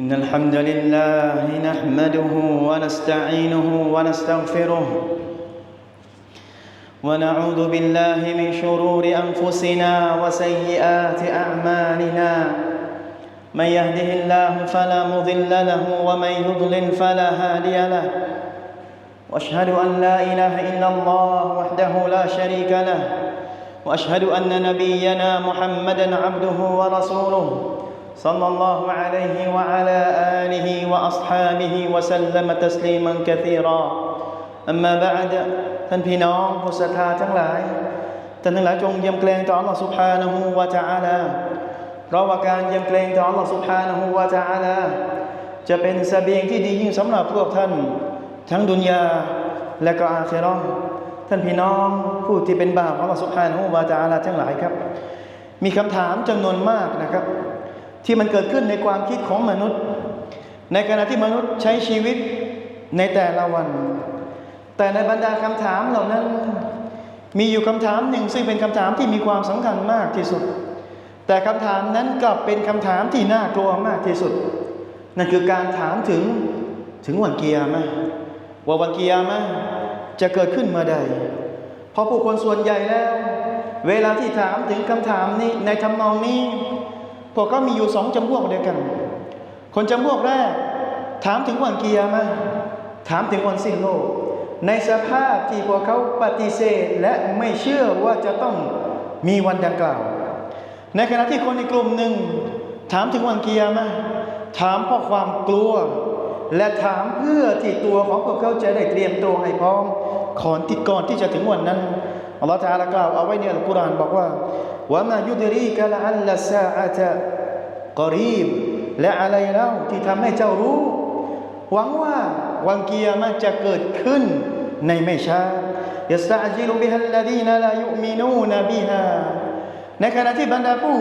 إن الحمد لله نحمده ونستعينه ونستغفره ونعوذ بالله من شرور أنفسنا وسيئات أعمالنا. من يهده الله فلا مضل له ومن يضلل فلا هادي له. وأشهد أن لا إله إلا الله وحده لا شريك له. وأشهد أن نبينا محمدا عبده ورسوله. صلى الله عليه وعلى اله واصحابه وسلم تسليما كثيرا اما بعد ท่านพี่น้องผู้ศรัทธาทั้งหลายท่านทั้งหลายจงยำเกรงต่อ Allah سبحانه และ تعالى เพราะว่าการยำเกรงต่อ Allah سبحانه และ تعالى จะเป็นเสบียงที่ดียิ่งสำหรับพวกท่าน ทั้งดุนยาและก็อาคิเราะห์ท่านพี่น้องผู้ที่เป็นบ่าวของอัลลอฮฺสุบฮานะฮูวะตะอาลาทั้งหลายครับ มีคำถามจำนวนมากนะครับ ที่มันเกิดขึ้นในความคิดของมนุษย์ ในขณะที่มนุษย์ใช้ชีวิตในแต่ละวัน แต่ในบรรดาคำถามเหล่านั้น มีอยู่คำถามหนึ่งซึ่งเป็นคำถามที่มีความสำคัญมากที่สุด แต่คำถามนั้นกลับเป็นคำถามที่น่ากลัวมากที่สุด นั่นคือการถามถึงถึงวันเกียร์มะว่าวันเกียร์มะจะเกิดขึ้นเมื่อใด เพราะผู้คนส่วนใหญ่แล้ว เวลาที่ถามถึงคำถามนี้ในทำนองนี้ พวกเขามีอยู่สองจำพวกเดียวกัน คนจำพวกแรก ถามถึงวันเกียร์มะถามถึงวันสิ้นโลก ในสภาพที่พวกเขาปฏิเสธและไม่เชื่อว่าจะต้องมีวันดังกล่าว ในขณะที่คนในกลุ่มหนึ่ง ถามถึงวันเกียร์มะถามเพราะความกลัว และถามเพื่อที่ตัวของพวกเขาจะได้เตรียมตัวให้พร้อมก่อนที่ก่อนที่จะถึงวันนั้นอัลลอฮฺตาลากล่าวเอาไว้ในอัลกุรอานบอกว่า ว่ามายุดรีกะละอัลลซาอะตะกอรีบ และอะไรเล่าที่ทำให้เจ้ารู้ หวังว่าวันเกียร์มันจะเกิดขึ้นในไม่ช้า يستعجل بها الذين لا يؤمنون بها ในขณะที่บรรดาผู้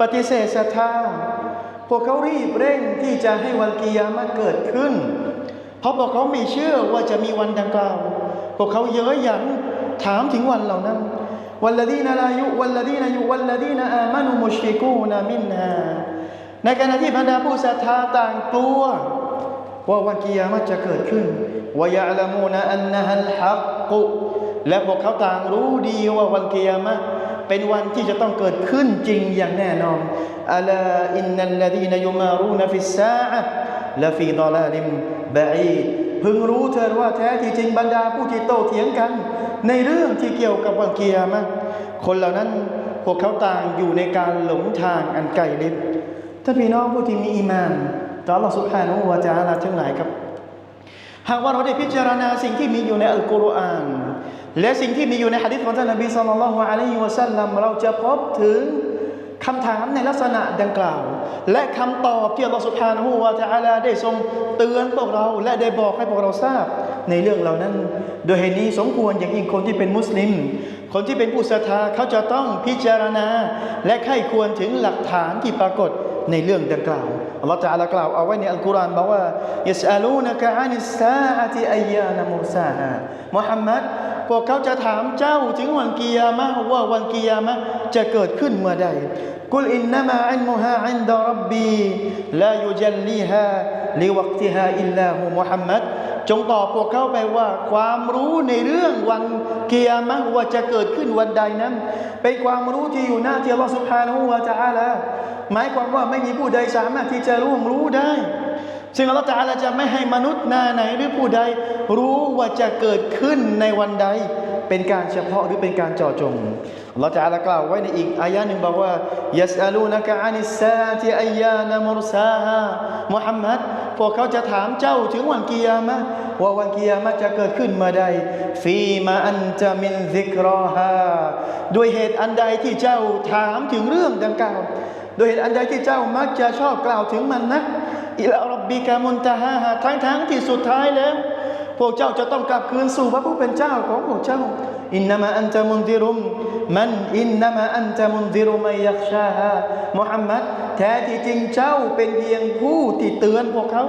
ปฏิเสธศรัทธา พวกเขารีบเร่งที่จะให้วันกิยามะเกิดขึ้น เพราะพวกเขาไม่เชื่อว่าจะมีวันดังกล่าว พวกเขาเย้ยหยันถามถึงวันเหล่านั้น วันละดีนาลายุวันละดีนายุวันละดีนาอามานุมุชริกูนามินฮาในขณะที่บรรดาผู้ศรัทธาต่างกลัว ว่าวันกิยามะจะเกิดขึ้นวายะละมูนอันนะฮัลฮักกุและพวกเขาต่างรู้ดีว่าวันกิยามะเป็นวันที่จะต้องเกิดขึ้นจริงอย่างแน่นอนอัลาอินนัลลดีนยุมารูนฟิสซาอะละฟีดอลาลิมบะอีด พึงรู้เถิดว่าแท้ที่จริงบรรดาผู้ที่โตเถียงกัน ในเรื่องที่เกี่ยวกับวันเกียร์มาคนเหล่านั้นพวกเขาต่างอยู่ในการหลงทางอันไกลลิบท่านพี่น้องผู้ที่มีอีมานต่อเราสุภาโนวาจาลาทั้งหลายครับ หากว่าเราได้พิจารณาสิ่งที่มีอยู่ในอัลกุรอาน และสิ่งที่มีอยู่ในฮะดิษของท่านนบีสุลต่านละฮ์อะลัยฮิวะซัลลัมเราจะพบถึงคำถามในลักษณะดังกล่าว และคำตอบที่อัลลอฮฺสุบฮานะฮูวะตะอาลาได้ทรงเตือนพวกเราและได้บอกให้พวกเราทราบ ในเรื่องเหล่านั้น โดยเหตุนี้สมควรอย่างยิ่งคนที่เป็นมุสลิม คนที่เป็นผู้ศรัทธาเขาจะต้องพิจารณา และไข้ควรถึงหลักฐานที่ปรากฏในเรื่องดังกล่าวอัลลอฮฺตะอาลากล่าวเอาไว้ในอัลกุรอานบอกว่ายัสอาลูนะกะอานิสซาอะติอัยยานะมุซาฮามุฮัมมัด พวกเขาจะถามเจ้าถึงวันกิยามะว่าวันกิยามะจะเกิดขึ้นเมื่อใดกุลอินนามาอิลมุฮาอินดะรับบีลายุจัลลีฮาลิวักติฮาอิลลาหูมุฮัมมัดจงตอบพวกเขาไปว่า ความรู้ในเรื่องวันเกียรมะว่าจะเกิดขึ้นวันใดนั้น เป็นความรู้ที่อยู่หน้าที่อัลลอฮฺสุบฮานะฮูวะตะอาลาหมายความว่าไม่มีผู้ใดสามารถที่จะร่วงรู้ได้ ซึ่งอัลลอฮฺตาลาจะไม่ให้มนุษย์นาไหนหรือผู้ใด รู้ว่าจะเกิดขึ้นในวันใด เป็นการเฉพาะหรือเป็นการเจาะจงอัลลอฮฺตะอาลากล่าวไว้ในอีกอายะหนึ่งบอกว่ายัสอาลูนะกะอานิสซาติอัยานะมุรซาฮามุฮัมมัดพวกเขาจะถามเจ้าถึงวันกิยามะว่าวันกิยามะจะเกิดขึ้นเมื่อใด ฟีมาอันจะมินซิกรอฮาด้วยเหตุอันใดที่เจ้าถามถึงเรื่องดังกล่าว โดยเหตุอันใดที่เจ้ามักจะชอบกล่าวถึงมันนะอิลารั บบิกามุนตาฮาทั้งทั้งที่สุดท้ายแล้ว พวกเจ้าจะต้องกลับคืนสู่พระผู้เป็นเจ้าของพวกเจ้าอินนามาอันตะมุนดิรุมมันอินนามาอันตะมุนดิรุมัยยักชาฮามุฮัมมัดแท้ที่จริงเจ้าเป็นเพียงผู้ที่เตือนพวกเขา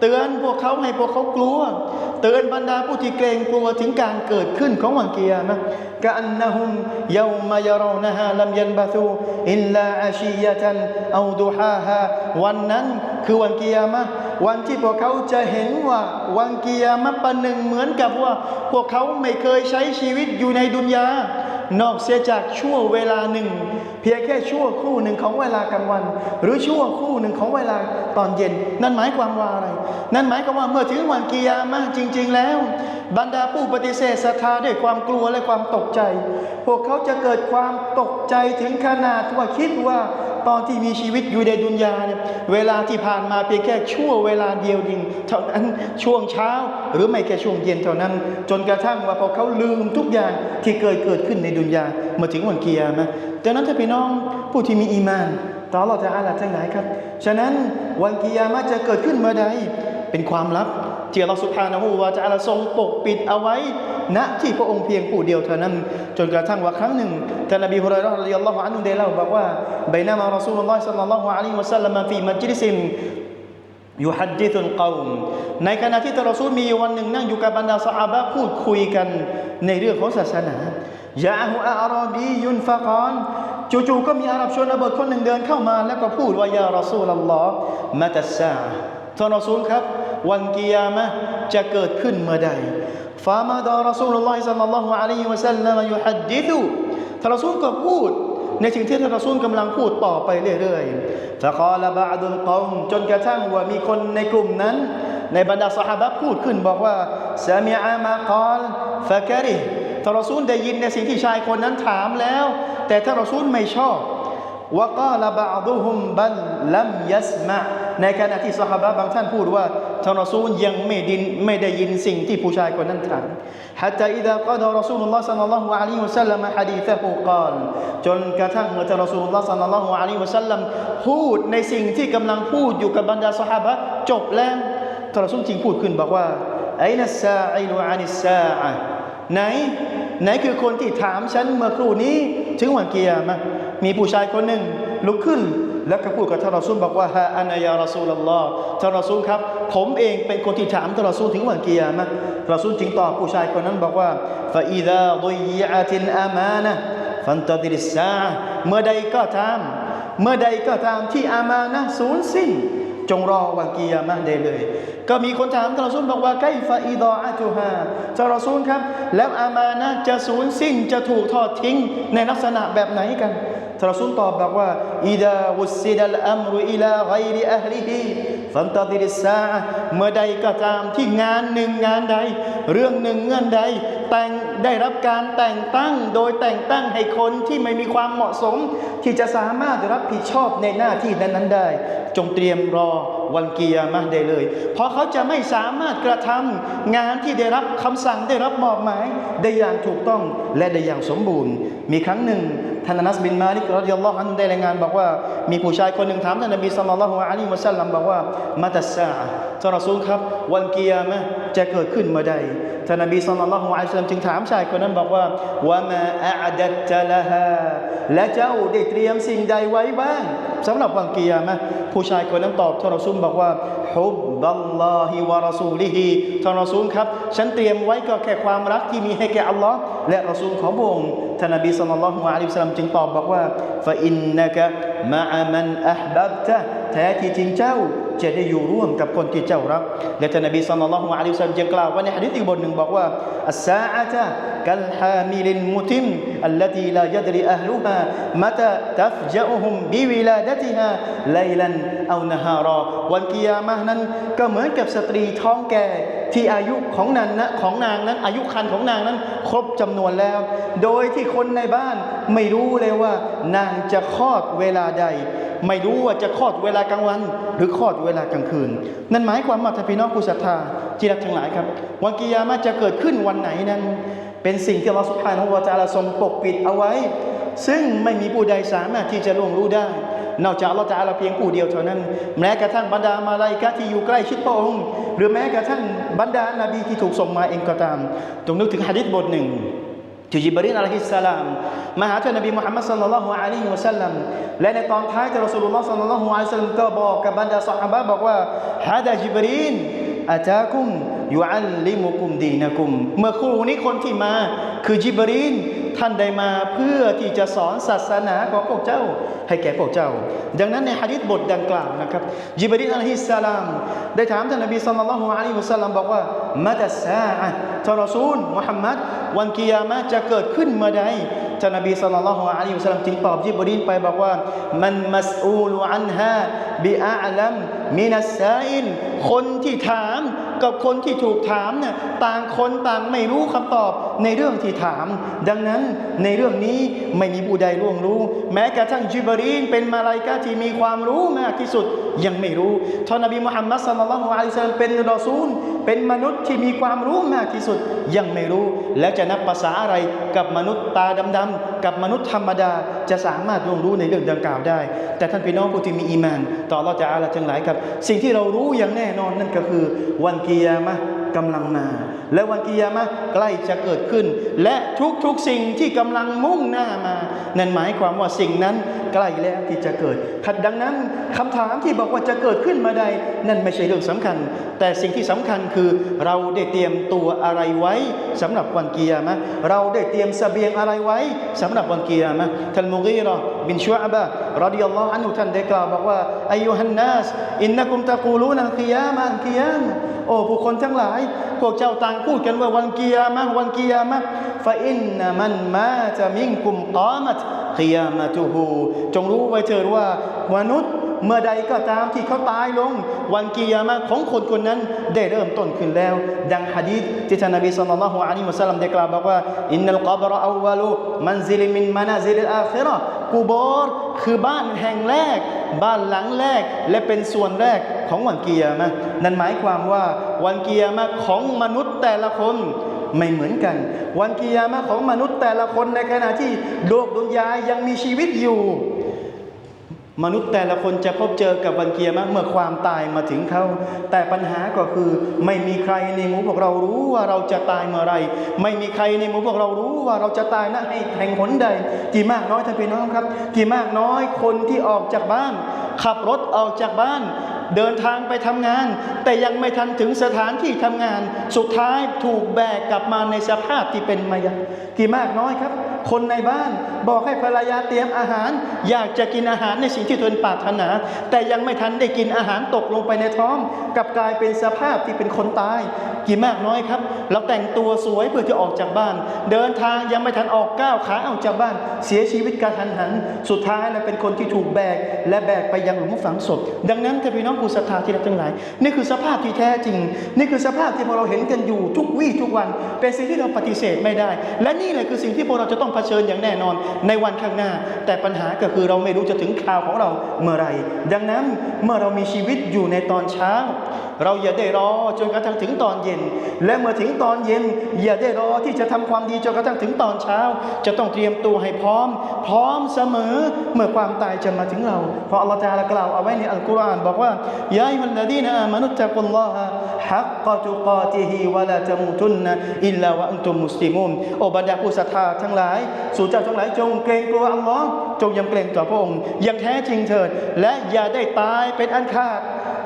เตือนพวกเขาให้พวกเขากลัว เตือนบรรดาผู้ที่เกรงกลัวถึงการเกิดขึ้นของวันกิยามะห์กะอันนะฮุมยาวมายารอนะฮาลัมยันบะซูอิลลาอาชียะตันเอาดุฮาฮาวันนั้น คือวันกิยามะวันที่พวกเขาจะเห็นว่าวันกิยามะประหนึ่งเหมือนกับว่า พวกเขาไม่เคยใช้ชีวิตอยู่ในดุนยานอกเสียจากชั่วเวลาหนึ่ง เพียงแค่ชั่วครู่หนึ่งของเวลากลางวัน หรือชั่วครู่หนึ่งของเวลาตอนเย็น นั่นหมายความว่าอะไร นั่นหมายความว่าเมื่อถึงวันกิยามะจริง ๆ แล้ว บรรดาผู้ปฏิเสธศรัทธาด้วยความกลัวและความตกใจ พวกเขาจะเกิดความตกใจถึงขนาดว่าคิดว่าตอนที่มีชีวิตอยู่ในดุนยาเนี่ยเวลาที่ผ่านมาเพียงแค่ชั่วเวลาเดียวดิงเท่านั้นช่วงเช้า หรือไม่แค่ช่วงเย็นเท่านั้น จนกระทั่งว่าพอเขาลืมทุกอย่างที่เกิดเกิดขึ้นในดุนยาเมื่อถึงวันเกิยามะ ดังนั้นถ้าพี่น้องผู้ที่มีอีมานต่อเราจะอาลาทั้งหลายครับ ฉะนั้นวันกิยามะจะเกิดขึ้นเมื่อใดเป็นความลับที่เราสุภานะฮูวาจะอาลาทรงปกปิดเอาไว้ณที่พระองค์เพียงผู้เดียวเท่านั้น จนกระทั่งว่าครั้งหนึ่งท่านนบีฮุไรเรอฮ์รดิยัลลอฮุอันฮุได้เล่าบอกว่าบนามารอซูลุลลอฮ์ซัลลัลลอฮุอะลัยฮิวะซัลลัมฟีมัจลิซิน ยุฮัดดิซุลกาวมในขณะที่ทรอซูลมีวันหนึ่งนั่งอยู่กับบรรดาสหายพูดคุยกันในเรื่องของศาสนายาฮูอาราบียุนฟะกอนจู่ๆก็มีอาหรับชนบทคนหนึ่งเดินเข้ามา แล้วก็พูดว่ายารอซูลลอฮ์มาตัสซาท่านรอซูลครับ วันกิยามะจะเกิดขึ้นเมื่อใดฟามาดารอซูลุลลอฮิซัลลัลลอฮุอะลัยฮิวะซัลลัมยุฮัดดิซุท่านรอซูลก็พูด ในสิ่งที่ท่านรอซูลกำลังพูดต่อไปเรื่อยๆฟะกาลบะอดุลกอมจนกระทั่งว่ามีคนในกลุ่มนั้น ในบรรดาสหายพูดขึ้นบอกว่าซามีอามาคอลฟะกะริท่านรอซูลได้ยินในสิ่งที่ชายคนนั้นถามแล้ว แต่ท่านรอซูลไม่ชอบวะกาลบาดุฮุมบัลลัมยัสมะ ในขณะที่สหายบางท่านพูดว่าท่านรอซูลยังไม่ดินไม่ได้ยินสิ่งที่ผู้ชายคนนั้นถาม حتى إذا قضى رسول الله صلى الله عليه وسلم حديثه قال จนกระทั่งเมื่อท่านรอซูลุลลอฮ์ซัลลัลลอฮุอะลัยฮิวะซัลลัมพูดในสิ่งที่กำลังพูดอยู่กับบรรดาสหายจบแล้วท่านรอซูลจริงพูดขึ้นบอกว่าไอนัสซาอิลุอานิสซาอะไหน ไหนคือคนที่ถามฉันเมื่อครู่นี้ถึงวันกิยามะห์มีผู้ชายคนหนึ่งลุกขึ้น แล้วก็พูดกับท่านรอซูลบอกว่าฮะอันยารอซูลลอฮ์ท่านรอซูลครับ ผมเองเป็นคนที่ถามท่านรอซูลถึงวันกิยามะห์รอซูลจึงตอบผู้ชายคนนั้นบอกว่าฟาอิดาดุยอะตินอามานะฟันตดิริสซาเมื่อใดก็ตาม เมื่อใดก็ตามที่อามานะสูญสิ้น จงรอวันกิยามะได้เลย ก็มีคนถามท่านรอซูลบอกว่าไกฟาอิดออะตุฮาท่านรอซูลครับ แล้วอามานะจะสูญสิ้นจะถูกทอดทิ้งในลักษณะแบบไหนกัน ท่านรอซูลตอบบอกว่าอิดาวุสซิดัลอัมรุอิลาไกริอัฮลิฮิฟันตดิริสซาเมื่อใดก็ตามที่งานหนึ่งงานใด เรื่องหนึ่งเงื่อนใด แต่งได้รับการแต่งตั้ง โดยแต่งตั้งให้คนที่ไม่มีความเหมาะสม ที่จะสามารถรับผิดชอบในหน้าที่นั้นๆได้ จงเตรียมรอวันเกิยามะห์ได้เลย เพราะเขาจะไม่สามารถกระทำงานที่ได้รับคำสั่งได้รับมอบหมายได้อย่างถูกต้องและได้อย่างสมบูรณ์ มีครั้งหนึ่งท่านนัสบินมาลิกรดิยัลลอฮุอันได้รายงานบอกว่ามีผู้ชายคนหนึ่งถามท่านนบีศ็อลลัลลอฮุอะลัยฮิวะซัลลัมบอกว่ามาตัสซาอะห์ท่านรอซูลครับ วันกิยามะห์จะเกิดขึ้นเมื่อใดท่านนบีศ็อลลัลลอฮุอะลัยฮิวะซัลลัมจึงถามชายคนนั้นบอกว่าวะมาอะดัตตะละฮาและเจ้าได้เตรียมสิ่งใดไว้บ้างสำหรับวันกิยามะห์ผู้ชายคนนั้นตอบท่านรอซูลบอกว่าฮุบบัลลอฮิวะรอซูลิฮิท่านรอซูลครับ ฉันเตรียมไว้ก็แค่ความรักที่มีให้แก่อัลลอฮ์และรอซูลของพระองค์ท่านนบีศ็อลลัลลอฮุอะลัยฮิวะซัลลัมจึงตอบบอกว่าฟะอินนะกะมะอะมันอะห์บับตะแท้ที่จริงเจ้า จะได้อยู่ร่วมกับคนที่เจ้ารักและท่านนบีสัลลัลลอฮุอะลัยฮิวะซัลลัมยังกล่าวว่าในฮะดีษอีกบทหนึ่งบอกว่าอัสซาอะตะกัลฮามิลินมุติมอัลลตีลายัดริอัฮลุฮามะตะตัฟจะอุฮุมบิวิลาดะติฮาไลลันเอานะฮารอวันกิยามะห์นั้นก็เหมือนกับสตรีท้องแก่ ที่อายุของนางนะของนางนั้น อายุคันของนางนั้น ครบจำนวนแล้ว โดยที่คนในบ้านไม่รู้เลยว่า นางจะคลอดเวลาใด ไม่รู้ว่าจะคลอดเวลากลางวัน หรือคลอดเวลากลางคืน นั่นหมายความว่าท่านพี่น้องผู้ศรัทธาที่รักทั้งหลายครับ วันกิยามะห์จะเกิดขึ้นวันไหนนั้น เป็นสิ่งที่เราสุภาพของวาจาราทรงปกปิดเอาไว้ ซึ่งไม่มีผู้ใดสามารถที่จะล่วงรู้ได้ นอกจากเราจะเราเพียงผู้เดียวเท่านั้น แม้กระทั่งบรรดามาลาอิกะที่อยู่ใกล้ชิดพระองค์ หรือแม้กระทั่งบรรดานาบีที่ถูกส่งมาเองก็ตามจงนึกถึงหะดิษบทหนึ่งที่จิบรีนอะลัยฮิสสลามมาหาท่านนบีมุฮัมมัดสัลลัลลอฮุอะลัยฮิวะสัลลัมและในตอนท้ายท่านรอสูลุลลอฮ์สัลลัลลอฮุอะลัยฮิวะสัลลัมก็บอกกับบรรดาซอฮาบะบอกว่าฮาดาจิบรีนอาจากุม ยุอัลลิมุกุมดีนะกุม เมื่อครู่นี้คนที่มา คือจิบรีนท่านได้มาเพื่อที่จะสอนศาสนาของพวกเจ้า ให้แก่พวกเจ้า ดังนั้นในฮะดิษบทดังกล่าวนะครับจิบรีนอะลัยฮิสสลาม ได้ถามท่านนบีสัลลัลลอฮุอะลัยฮิวะสัลลัมบอกว่ามาตัสซาอะห์ท่ารอซูลมุฮัมมัดวันกิยามะจะเกิดขึ้นเมื่อใดท่านนบีสัลลัลลอฮุอะลัยฮิวะสัลลัมจึงตอบจิบรีนไปบอกว่ามันมัสอูลอันฮาบิอาลัมมินัสซาอิลคนที่ถาม กับคนที่ถูกถามเนี่ยต่างคนต่างไม่รู้คำตอบในเรื่องที่ถาม ดังนั้นในเรื่องนี้ไม่มีผู้ใดล่วงรู้ แม้กระทั่งจิบรีนเป็นมาลายกาที่มีความรู้มากที่สุดยังไม่รู้ท่านนบีมุฮัมมัดสัลลัลลอฮุอะลัยฮิสัลลัมเป็นรอซูล เป็นมนุษย์ที่มีความรู้มากที่สุดยังไม่รู้ แล้วจะนับภาษาอะไรกับมนุษย์ตาดำๆ กับมนุษย์ธรรมดาจะสามารถล่วงรู้ในเรื่องดังกล่าวได้ แต่ท่านพี่น้องผู้ที่มีอีมาน ต่อเราจะอาลาทั้งหลายครับ สิ่งที่เรารู้อย่างแน่นอนนั่นก็คือ วันกิยามะกำลังมา และวันกิยามะใกล้จะเกิดขึ้น และทุกๆสิ่งที่กำลังมุ่งหน้ามา นั่นหมายความว่าสิ่งนั้น ใกล้แล้วที่จะเกิดถัดดังนั้นคำถามที่บอกว่าจะเกิดขึ้นมาใด นั่นไม่ใช่เรื่องสำคัญ แต่สิ่งที่สำคัญคือเราได้เตรียมตัวอะไรไว้สำหรับวันเกิยามะเราได้เตรียมเสบียงอะไรไว้สำหรับวันเกิยามะท่านมุกีราะบินชุอาบะรอดิยัลลอฮุอันุท่านได้กล่าวบอกว่าอายุฮันนัสอินนักุมตะกูลูนักิยามะอัลกิยามโอ้ผู้คนทั้งหลาย พวกเจ้าต่างพูดกันว่าวันเกิยามะวันเกิยามะฟาอินนมันมาจะมิงกุมกามัตกิยามะตุฮูจงรู้ไว้เถิดว่ามนุษย์เมื่อใดก็ตามที่เขาตายลง วันกิยามะของคนคนนั้นได้เริ่มต้นขึ้นแล้ว ดังฮะดีษที่ท่านนบีสัลลัลลอฮุอะลัยฮิวะสัลลัมได้กล่าวบอกว่าอินนัลกับรออวลุมันซิลมินมานาซิลอาคิราะห์กูบอรคือบ้านแห่งแรก บ้านหลังแรกและเป็นส่วนแรกของวันเกียร์มานั่นหมายความว่าวันเกียร์มาของมนุษย์แต่ละคนไม่เหมือนกัน วันกิยามะของมนุษย์แต่ละคนในขณะที่โลกดุนยายังมีชีวิตอยู่ มนุษย์แต่ละคนจะพบเจอกับวันเกียรมะเมื่อความตายมาถึงเขา แต่ปัญหาก็คือไม่มีใครในหมู่พวกเรารู้ว่าเราจะตายเมื่อไร ไม่มีใครในหมู่พวกเรารู้ว่าเราจะตายณแห่งหนใด กี่มากน้อยท่านพี่น้องครับ กี่มากน้อยคนที่ออกจากบ้าน ขับรถออกจากบ้านเดินทางไปทำงาน แต่ยังไม่ทันถึงสถานที่ทำงาน สุดท้ายถูกแบกกลับมาในสภาพที่เป็นมายากี่มากน้อยครับ คนในบ้าน บอกให้ภรรยาเตรียมอาหาร อยากจะกินอาหารในสิ่งที่ตนปรารถนา แต่ยังไม่ทันได้กินอาหารตกลงไปในท้องกลับกลายเป็นสภาพที่เป็นคนตาย กี่มากน้อยครับ เราแต่งตัวสวยเพื่อจะออกจากบ้าน เดินทางยังไม่ทันออกก้าวขาออกจากบ้าน เสียชีวิตกระทันหัน สุดท้ายแล้วเป็นคนที่ถูกแบก และแบกไปยังหลุมฝังศพดังนั้นท่านพี่น้องผู้ศรัทธาที่รักทั้งหลายนี่คือสภาพที่แท้จริง นี่คือสภาพที่พวกเราเห็นกันอยู่ทุกวี่ทุกวัน เป็นสิ่งที่เราปฏิเสธไม่ได้ และนี่แหละคือสิ่งที่พวกเราจะต้องเผชิญอย่างแน่นอนในวันข้างหน้า แต่ปัญหาก็คือเราไม่รู้จะถึงคราวของเราเมื่อไรดังนั้นเมื่อเรามีชีวิตอยู่ในตอนเช้า เราอย่าได้รอจนกระทั่งถึงตอนเย็น และเมื่อถึงตอนเย็น อย่าได้รอที่จะทำความดีจนกระทั่งถึงตอนเช้า จะต้องเตรียมตัวให้พร้อม พร้อมเสมอเมื่อความตายจะมาถึงเราเพราะอัลลอฮฺตะอาลากล่าวเอาไว้ในอัลกุรอานบอกว่ายาอิมัลลดีนอามานุตตะกุลลอฮะ ฮักกะตุกาติฮิวะลาตะมูตุนนะอิลลาวะอันตุมมุสลิมุนโอบรรดาผู้ศรัทธาทั้งหลาย สู่เจ้าทั้งหลายจงเกรงกลัวอัลลอฮ์จงยำเกรงต่อพระองค์อย่างแท้จริงเถิด และอย่าได้ตายเป็นอันขาด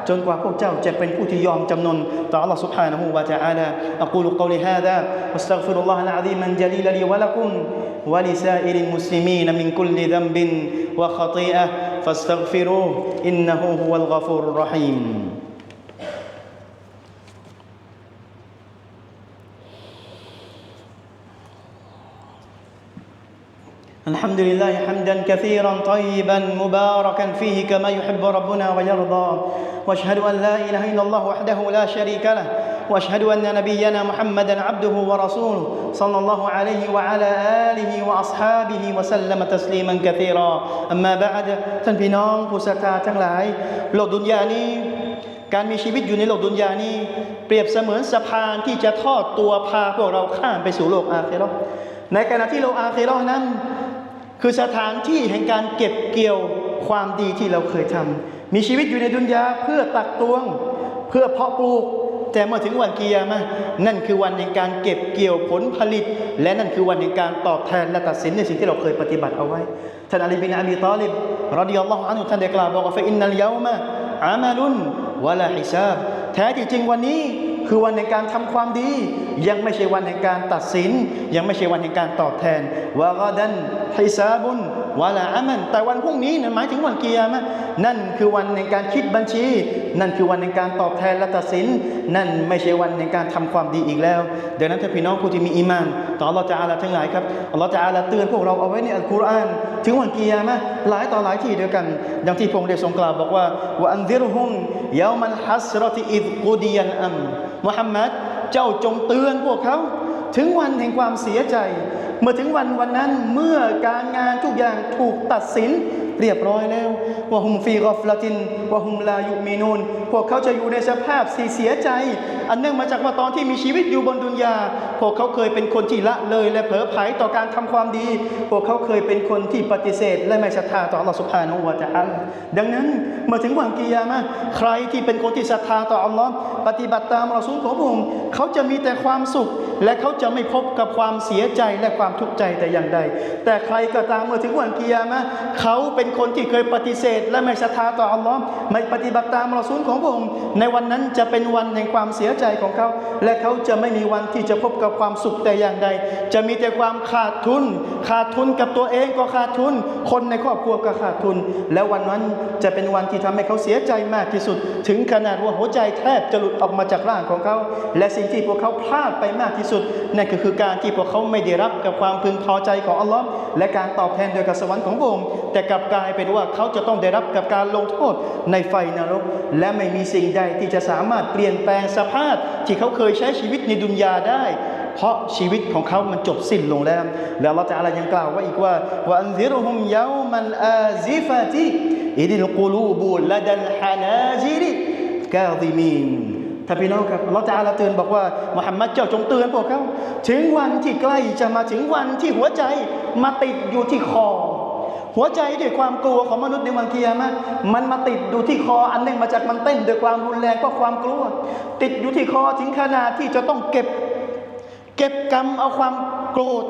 จนกว่าพวกเจ้าจะเป็นผู้ที่ยอมจำนนต่อ Allah سبحانه และ تعالى أقول قولي هذا واستغفر الله العظيم الجليل لي ولكم ولسائر المسلمين من كل ذنب وخطيئة فاستغفروه إنه هو الغفور الرحيم الحمد لله حمدا كثيرا طيبا مباركا فيه كما يحب ربنا ويرضى واشهد ان لا اله الا الله وحده لا شريك له واشهد ان نبينا محمدا عبده ورسوله صلى الله عليه وعلى اله واصحابه وسلم تسليما كثيرا اما بعد ท่านพี่น้องผู้ศรัทธาทั้งหลาย โลกดุนยานี้ การมีชีวิตอยู่ในโลกดุนยานี้ เปรียบเสมือนสะพานที่จะทอดตัวพาพวกเราข้ามไปสู่โลกอาคิเราะห์ในขณะที่โลกอาคิเราะห์นั้น คือสถานที่แห่งการเก็บเกี่ยวความดีที่เราเคยทำมีชีวิตอยู่ในดุนยาเพื่อตักตวง เพื่อเพาะปลูก แต่เมื่อถึงวันกิยามะนั่นคือวันแห่งการเก็บเกี่ยวผลผลิต และนั่นคือวันแห่งการตอบแทนและตัดสินในสิ่งที่เราเคยปฏิบัติเอาไว้ท่านอาลีบินอาบีตอลิบรดิยัลลอฮุอันุท่านได้กล่าวบอกว่าฟะอินนัลยามาอามาลุนวะลาฮิซาบแท้ที่จริงวันนี้ คือวันแห่งการทำความดี ยังไม่ใช่วันแห่งการตัดสิน ยังไม่ใช่วันแห่งการตอบแทนวะกอดันฮิซาบุน วะลาอามันแต่วันพรุ่งนี้นั้นหมายถึงวันเกิยามะห์นั่นคือวันแห่งการคิดบัญชี นั่นคือวันแห่งการตอบแทนและตัดสิน นั่นไม่ใช่วันในการทำความดีอีกแล้วดังนั้นถ้าพี่น้องผู้ที่มีอีมานต่ออัลลอฮฺจะอาลาทั้งหลายครับอัลลอฮฺจะอาลาเตือนพวกเราเอาไว้ในอัลกุรอานถึงวันเกิยามะห์หลายต่อหลายที่เดียวกัน ดังที่พระองค์ได้ทรงกล่าวบอกว่าว่าอันซิรฮุมยามันฮัสรติอิดกุดียันอัมมุฮัมมัดเจ้าจงเตือนพวกเขา ถึงวันแห่งความเสียใจ เมื่อถึงวันวันนั้นเมื่อการงานทุกอย่างถูกตัดสิน เรียบร้อยแล้วว่าฮุมฟีกอฟลาตินว่าฮุมลายุมินูนพวกเขาจะอยู่ในสภาพสีเสียใจ อันเนื่องมาจากว่าตอนที่มีชีวิตอยู่บนดุนยา พวกเขาเคยเป็นคนที่ละเลยและเผลอไผต่อการทำความดี พวกเขาเคยเป็นคนที่ปฏิเสธ และไม่ศรัทธาต่ออัลลอฮฺสุบฮานะฮูวะตะอาลดังนั้นเมื่อถึงวันกิยามะใครที่เป็นคนที่ศรัทธาต่ออัลลอฮ์ปฏิบัติตามรอซูลของพระองค์เขาจะมีแต่ความสุข และเขาจะไม่พบกับความเสียใจและความทุกข์ใจแต่อย่างใด แต่ใครก็ตามเมื่อถึงวันกิยามะเขาเป็นคนที่เคยปฏิเสธ และไม่ศรัทธาต่ออัลลอฮ์ไม่ปฏิบัติตามรอซูลของพระองค์ในวันนั้นจะเป็นวันแห่งความเสียใจของเขา และเขาจะไม่มีวันที่จะพบกับความสุขแต่อย่างใด จะมีแต่ความขาดทุน ขาดทุนกับตัวเองก็ขาดทุน คนในครอบครัวก็ขาดทุน แล้ววันนั้นจะเป็นวันที่ทำให้เขาเสียใจมากที่สุด ถึงขนาดว่าหัวใจแทบจะหลุดออกมาจากร่างของเขา และสิ่งที่พวกเขาพลาดไปมากที่สุดนั่นก็คือการที่พวกเขาไม่ได้รับกับความพึงพอใจของอัลลอฮ์และการตอบแทนโดยกับสวรรค์ของพระองค์แต่กับกลายเป็นว่าเขาจะต้องได้รับกับการลงโทษในไฟนรก และไม่มีสิ่งใดที่จะสามารถเปลี่ยนแปลงสภาพ ที่เขาเคยใช้ชีวิตในดุนยาได้ เพราะชีวิตของเขามันจบสิ้นลงแล้ว แล้วเราจะอะไรยังกล่าวว่าอีกว่าว่าอันซิรฮุมยามันอาซิฟะติอิดิลกูลูบูละดัลฮานาจิริกาซิมีนถ้าพี่น้องครับเราจะอาลาเตือนบอกว่ามุฮัมมัดเจ้าจงเตือนพวกเขาถึงวันที่ใกล้จะมาถึงวันที่หัวใจมาติดอยู่ที่คอ หัวใจด้วยความกลัวของมนุษย์ในวันเกียร์มะมันมาติดอยู่ที่คออันหนึ่งมาจากมันเต้นด้วยความรุนแรงเพราะความกลัว ติดอยู่ที่คอถึงขนาดที่จะต้องเก็บ เก็บกรรมเอาความโกรธ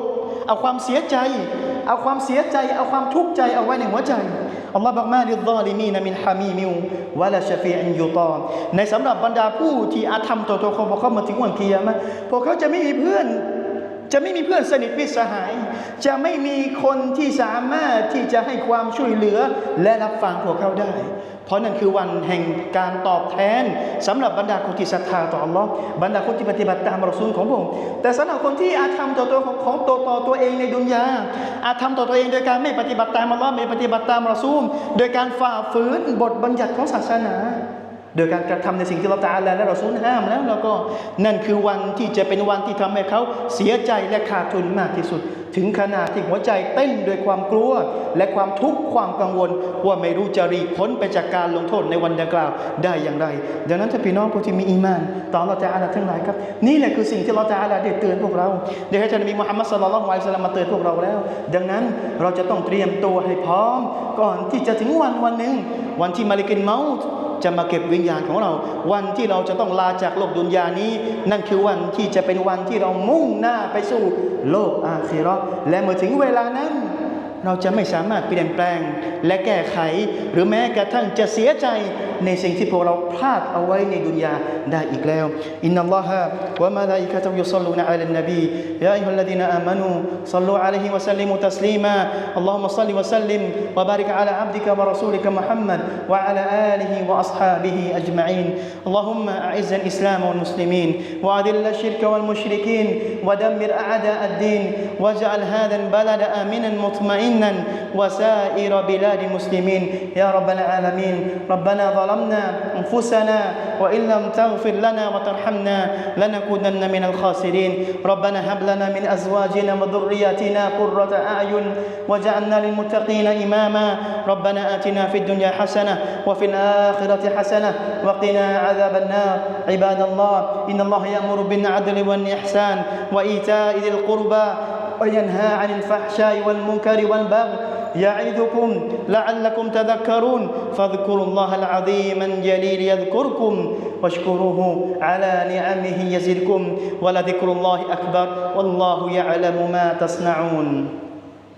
เอาความเสียใจ เอาความเสียใจ เอาความทุกข์ใจเอาไว้ในหัวใจอัลลอฮ์บอกมาลิลอลิมีนมินฮามีมิววะลาชฟีอินยูตอนในสำหรับบรรดาผู้ที่อาธรรมต่อตัวเขาพอเขามาถึงวันเกียร์มะพวกเขาจะไม่มีเพื่อน จะไม่มีเพื่อนสนิทมิตรสหาย จะไม่มีคนที่สามารถที่จะให้ความช่วยเหลือและรับฟังพวกเขาได้ เพราะนั่นคือวันแห่งการตอบแทนสำหรับบรรดาคนที่ศรัทธาต่ออัลลอฮ์บรรดาคนที่ปฏิบัติตามรอซูลของพระองค์แต่สำหรับคนที่อาจทำต่อตัวของของตัวต่อตัวเองในดุนยาอาจทำต่อตัวเองโดยการไม่ปฏิบัติตามอัลลอฮ์ไม่ปฏิบัติตามรอซูล โดยการฝ่าฝืนบทบัญญัติของศาสนา โดยการกระทำในสิ่งที่เราตาลาและเราสูญห้ามแล้วแล้วก็นั่นคือวันที่จะเป็นวันที่ทำให้เขาเสียใจและขาดทุนมากที่สุด ถึงขนาดที่หัวใจเต้นด้วยความกลัว และความทุกข์ความกังวล ว่าไม่รู้จะรีพ้นไปจากการลงโทษในวันดังกล่าวได้อย่างไร ดังนั้นถ้าพี่น้องผู้ที่มีอีมานต่อเราจะอาลาทั้งหลายครับ นี่แหละคือสิ่งที่เราจะอาลาได้เตือนพวกเราเดี๋ยวให้ท่านนบีมุฮัมมัดสลลัลลอฮุอะลัยฮิวะซัลลัมมาเตือนพวกเราแล้ว ดังนั้นเราจะต้องเตรียมตัวให้พร้อม ก่อนที่จะถึงวันวันหนึ่งวันที่มาลิกินเมาต์ จะมาเก็บวิญญาณของเรา วันที่เราจะต้องลาจากโลกดุนยานี้ นั่นคือวันที่จะเป็นวันที่เรามุ่งหน้าไปสู่โลกอาคีเราะห์และเมื่อถึงเวลานั้น เราจะไม่สามารถเปลี่ยนแปลงและแก้ไข หรือแม้กระทั่งจะเสียใจในสิ่งที่พวกเราพลาดเอาไว้ในดุนยาได้อีกแล้วอินนัลลอฮะวะมาลาอิกะตุยศัลลูนอะลัยนบียาอัยฮุลลดีนอามานูศัลลูอะลัยฮิวะซัลลิมุตัสลีมาอัลลอฮุมะศัลลิวะซัลลิมวะบาริกอะลาอับดิกะวะรอซูลิกะมุฮัมมัดวะอะลาอาลิฮิวะอัศฮาบิฮิอัจมะอีนอัลลอฮุมมะอะอิซซัลอิสลามวัลมุสลิมีนวะอะดิลลัชชิรกะวัลมุชริกีนวะดัมมิรอะอะดาอัดดีนวะจะอัลฮาดันบะลาดะอามินันมุตมะอีน مطمئنا وسائر بلاد المسلمين. يا رب العالمين ربنا ظلمنا أنفسنا وإن لم تغفر لنا وترحمنا لنكونن من الخاسرين. ربنا هب لنا من أزواجنا وذرياتنا قرة أعين واجعلنا للمتقين إماما. ربنا آتنا في الدنيا حسنة وفي الآخرة حسنة وقنا عذاب النار. عباد الله إن الله يأمر بالعدل والإحسان وإيتاء ذي القربى. وينهى عن الفحشاء والمنكر والبغي يعظكم لعلكم تذكرون فاذكروا الله العظيم الجليل يذكركم واشكروه على نعمه يزدكم ولذكر الله أكبر والله يعلم ما تصنعون